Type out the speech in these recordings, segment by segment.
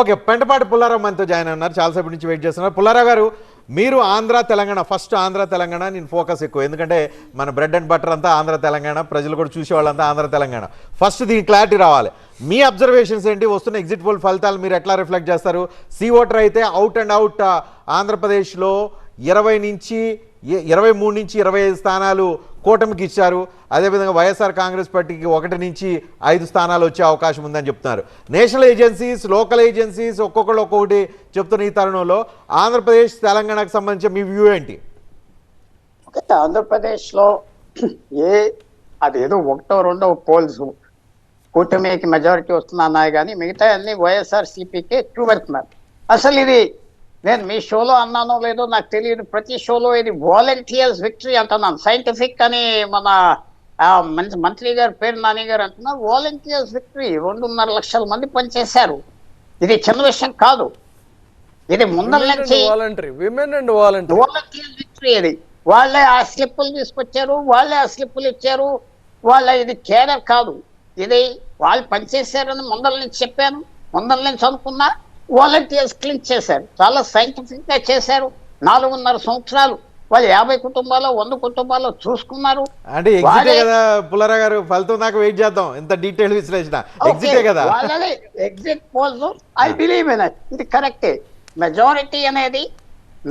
Okay Pentapati Pullarao మనతో join అన్నారు చాలాసేపు నుంచి వెయిట్ చేస్తున్నారు. పుల్లారావు గారు మీరు ఆంధ్ర తెలంగాణ ఫస్ట్ ఆంధ్ర తెలంగాణ నేను ఫోకస్ ఎక్కువ. ఎందుకంటే మన బ్రెడ్ అండ్ బటర్ అంతా ఆంధ్ర తెలంగాణ ప్రజలు కూడా చూసేవాళ్ళంతా ఆంధ్ర తెలంగాణ. ఫస్ట్ దీని క్లారిటీ రావాలి. మీ అబ్జర్వేషన్స్ ఏంటి? వస్తున్న ఎగ్జిట్ పోల్ ఫలితాలు మీరు ఎట్లా రిఫ్లెక్ట్ చేస్తారు? సి ఓటర్ అయితే అవుట్ అండ్ అవుట్ ఆంధ్రప్రదేశ్లో ఇరవై నుంచి ఇరవై మూడు నుంచి ఇరవై ఐదు స్థానాలు కూటమికి ఇచ్చారు. అదేవిధంగా వైఎస్ఆర్ కాంగ్రెస్ పార్టీకి ఒకటి నుంచి ఐదు స్థానాలు వచ్చే అవకాశం ఉందని చెప్తున్నారు. నేషనల్ ఏజెన్సీస్ లోకల్ ఏజెన్సీస్ ఒక్కొక్కరు ఒక్కొక్కటి చెప్తున్న ఈ తరుణంలో ఆంధ్రప్రదేశ్ తెలంగాణకు సంబంధించి మీ వ్యూ ఏంటి? ఆంధ్రప్రదేశ్లో ఏ అదేదో ఒకటో రెండో పోల్స్ కూటమికి మెజారిటీ వస్తున్నాయి కానీ మిగతా అన్ని వైఎస్ఆర్ సిపికే చూపెడుతున్నారు అసలు ఇది నేను మీ షోలో అన్నానో లేదో నాకు తెలియదు. ప్రతి షోలో ఇది వాలంటీర్స్ విక్టరీ అంటున్నాను. సైంటిఫిక్ అని మన మంత్రి గారు పేరు నాని గారు అంటున్నారు. వాలంటీర్స్ విక్టరీ రెండున్నర లక్షల మంది పనిచేశారు. ఇది చిన్న విషయం కాదు. ఇది ముందర నుంచి voluntary women and voluntary volunteer victory ఇది. వాళ్ళే ఆ స్లిప్పులు తీసుకొచ్చారు వాళ్ళే ఆ స్లిప్పులు ఇచ్చారు. వాళ్ళ ఇది కేడర్ కాదు. ఇది వాళ్ళు పనిచేశారని ముందర నుంచి చెప్పాను. ముందర నుంచి అనుకున్నా వాలంటీర్స్ క్లీన్ చేశారు. చాలా సైంటిఫిక్గా చేశారు. నాలుగున్నర సంవత్సరాలు. వాళ్ళు యాభై కుటుంబాలు వంద కుటుంబాలు చూసుకున్నారు. అంటే ఎగ్జిటే కదా పుల్లారా గారు? ఫలితం దాకా వెయిట్ చేద్దాం. ఇంత డీటెయిల్ విశ్లేషణ. ఎగ్జిటే కదా? Exit polls I believe in ఇది కరెక్టే మెజారిటీ అనేది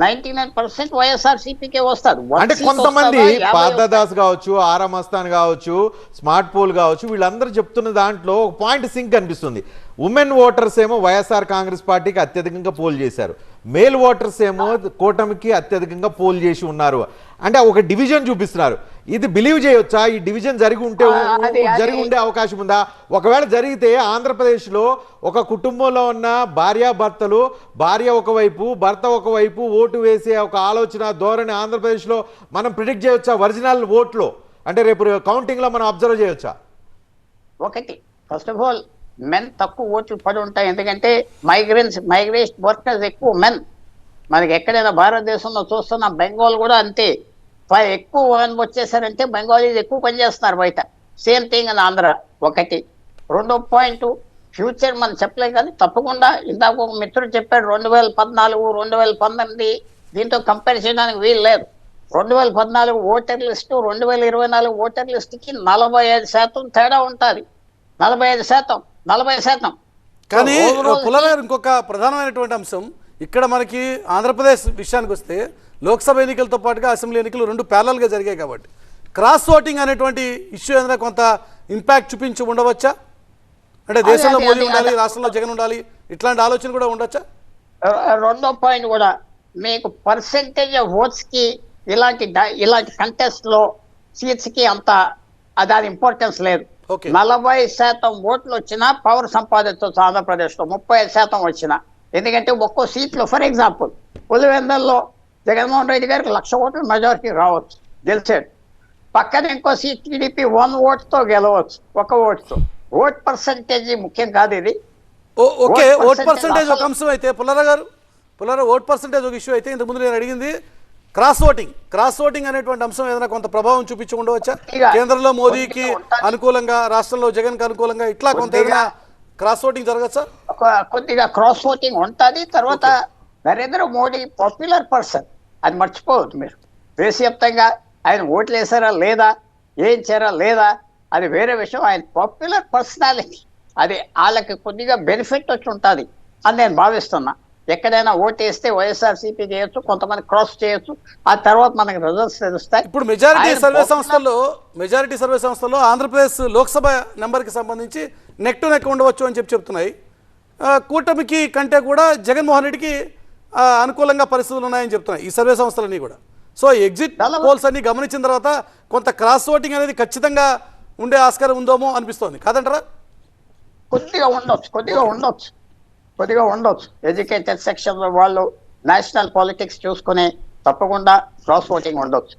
నైన్టీ నైన్ పర్సెంట్ వైఎస్ఆర్ సిపికే వస్తారు. అంటే కొంతమంది పాదదాస్ కావచ్చు ఆరా మస్తాన్ కావచ్చు స్మార్ట్ పోల్ కావచ్చు వీళ్ళందరూ చెప్తున్న దాంట్లో ఒక పాయింట్ సింక్ అనిపిస్తుంది. ఉమెన్ ఓటర్స్ ఏమో వైఎస్ఆర్ కాంగ్రెస్ పార్టీకి అత్యధికంగా పోల్ చేశారు. మేల్ ఓటర్స్ ఏమో కూటమికి అత్యధికంగా పోల్ చేసి ఉన్నారు. అంటే ఒక డివిజన్ చూపిస్తున్నారు. ఇది బిలీవ్ చేయొచ్చా? ఈ డివిజన్ జరిగి ఉంటే జరిగి ఉండే అవకాశం ఉందా? ఒకవేళ జరిగితే ఆంధ్రప్రదేశ్లో ఒక కుటుంబంలో ఉన్న భార్యాభర్తలు భార్య ఒకవైపు భర్త ఒకవైపు ఓటు వేసే ఒక ఆలోచన ధోరణి ఆంధ్రప్రదేశ్లో మనం ప్రిడిక్ట్ చేయొచ్చా? ఒరిజినల్ ఓట్లో? అంటే రేపు కౌంటింగ్లో మనం అబ్జర్వ్ చేయొచ్చా? ఒకటి. ఫస్ట్ ఆఫ్ ఆల్ మెన్ తక్కువ ఓట్లు పడి ఉంటాయి. ఎందుకంటే మైగ్రెన్స్ మైగ్రేషన్ వర్కర్స్ ఎక్కువ మెన్ మనకి ఎక్కడైనా భారతదేశంలో చూస్తున్న బెంగాల్ కూడా అంతే. ఎక్కువ men వచ్చేసారంటే బెంగాలీస్ ఎక్కువ పనిచేస్తున్నారు బయట. సేమ్ థింగ్ అని ఆంధ్ర ఒకటి. రెండో పాయింట్ ఫ్యూచర్ మనం చెప్పలేం కానీ తప్పకుండా ఇందాక ఒక మిత్రుడు చెప్పాడు రెండు వేల పద్నాలుగు రెండు వేల పంతొమ్మిది దీంతో కంపేర్ చేయడానికి వీలు లేదు. రెండు వేల పద్నాలుగు ఓటర్ లిస్టు రెండు వేల ఇరవై నాలుగు ఓటర్ లిస్టుకి నలభై ఐదు శాతం తేడా ఉంటుంది. నలభై ఐదు శాతం. నలభై శాతం. కానీ గారు ఇంకొక ప్రధానమైనటువంటి అంశం. ఇక్కడ మనకి ఆంధ్రప్రదేశ్ విషయానికి వస్తే లోక్సభ ఎన్నికలతో పాటుగా అసెంబ్లీ ఎన్నికలు రెండు parallel గా జరిగాయి కాబట్టి. క్రాస్ ఓటింగ్ అనేటువంటి ఇష్యూ ఏదైనా కొంత ఇంపాక్ట్ చూపించి ఉండవచ్చా? అంటే దేశంలో మోదీ ఉండాలి. రాష్ట్రంలో జగన్ ఉండాలి ఇట్లాంటి ఆలోచన కూడా ఉండొచ్చా? రెండో పాయింట్ కూడా మీకు పర్సెంటేజ్ ఆఫ్ ఓట్స్కి ఇలాంటి ఇలాంటి కంటెస్ట్లో సీట్స్కి అంత దాని ఇంపార్టెన్స్ లేదు. నలభై శాతం ఓట్లు వచ్చినా పవర్ సంపాదించవచ్చు ఆంధ్రప్రదేశ్లో ముప్పై ఐదు శాతం వచ్చినా. ఎందుకంటే ఒక్కో సీట్లో ఫర్ ఎగ్జాంపుల్ పులివెందల్లో జగన్మోహన్ రెడ్డి గారికి లక్ష ఓట్లు మెజారిటీ రావచ్చు గెలిచాడు. పక్కన ఇంకో సీట్ టీడీపీ వన్ ఓట్తో గెలవచ్చు ఒక ఓట్తో ఓట్ పర్సంటేజ్ ముఖ్యం కాదు ఇది. ఓకే ఓట్ పర్సంటేజ్ ఒక అంశం అయితే పుల్లారా గారు పుల్లారా ఓట్ పర్సంటేజ్ ఒక ఇష్యూ అయితే ఇంతకుముందు నేను అడిగింది. క్రాస్ ఓటింగ్ క్రాస్ ఓటింగ్ అనేటువంటి అంశం ఏదైనా కొంత ప్రభావం చూపించి ఉండవచ్చా? కేంద్రంలో మోదీకి. అనుకూలంగా రాష్ట్రంలో జగన్కి అనుకూలంగా ఇట్లా కొంత. ఏదైనా క్రాస్ ఓటింగ్ జరగచ్చా? కొద్దిగా క్రాస్ ఓటింగ్ ఉంటుంది తర్వాత నరేంద్ర మోడీ పాపులర్ పర్సన్ అది మర్చిపోవద్దు మీరు. దేశవ్యాప్తంగా ఆయన ఓట్లు వేసారా లేదా ఏం చేరా లేదా అది వేరే విషయం. ఆయన పాపులర్ పర్సనాలిటీ అది వాళ్ళకి కొద్దిగా బెనిఫిట్ వచ్చి ఉంటుంది అని నేను భావిస్తున్నా. ఎక్కడైనా ఓటు వేస్తే వైఎస్ఆర్సీపీ చేయొచ్చు కొంతమంది క్రాస్ చేయొచ్చు. ఆ తర్వాత మనకి రిజల్ట్స్ తెలుస్తాయి. ఇప్పుడు మెజారిటీ సర్వే సంస్థల్లో మెజారిటీ సర్వే సంస్థల్లో ఆంధ్రప్రదేశ్ లోక్సభ నెంబర్కి సంబంధించి నెక్ టు నెక్ ఉండవచ్చు అని చెప్పి చెప్తున్నాయి. కూటమికి కంటే కూడా జగన్మోహన్ రెడ్డికి అనుకూలంగా పరిస్థితులు ఉన్నాయని చెప్తున్నాయి ఈ సర్వే సంస్థలన్నీ కూడా. సో ఎగ్జిట్ పోల్స్ అన్ని గమనించిన తర్వాత కొంత క్రాస్ ఓటింగ్ అనేది ఖచ్చితంగా ఉండే ఆస్కారం ఉందేమో అనిపిస్తోంది. కాదంటారా? కొద్దిగా ఉండొచ్చు కొద్దిగా ఉండొచ్చు. కొద్దిగా ఉండొచ్చు. ఎడ్యుకేటెడ్ సెక్షన్ వాళ్ళు నేషనల్ పాలిటిక్స్ చూసుకుని తప్పకుండా క్రాస్ ఓటింగ్ ఉండొచ్చు.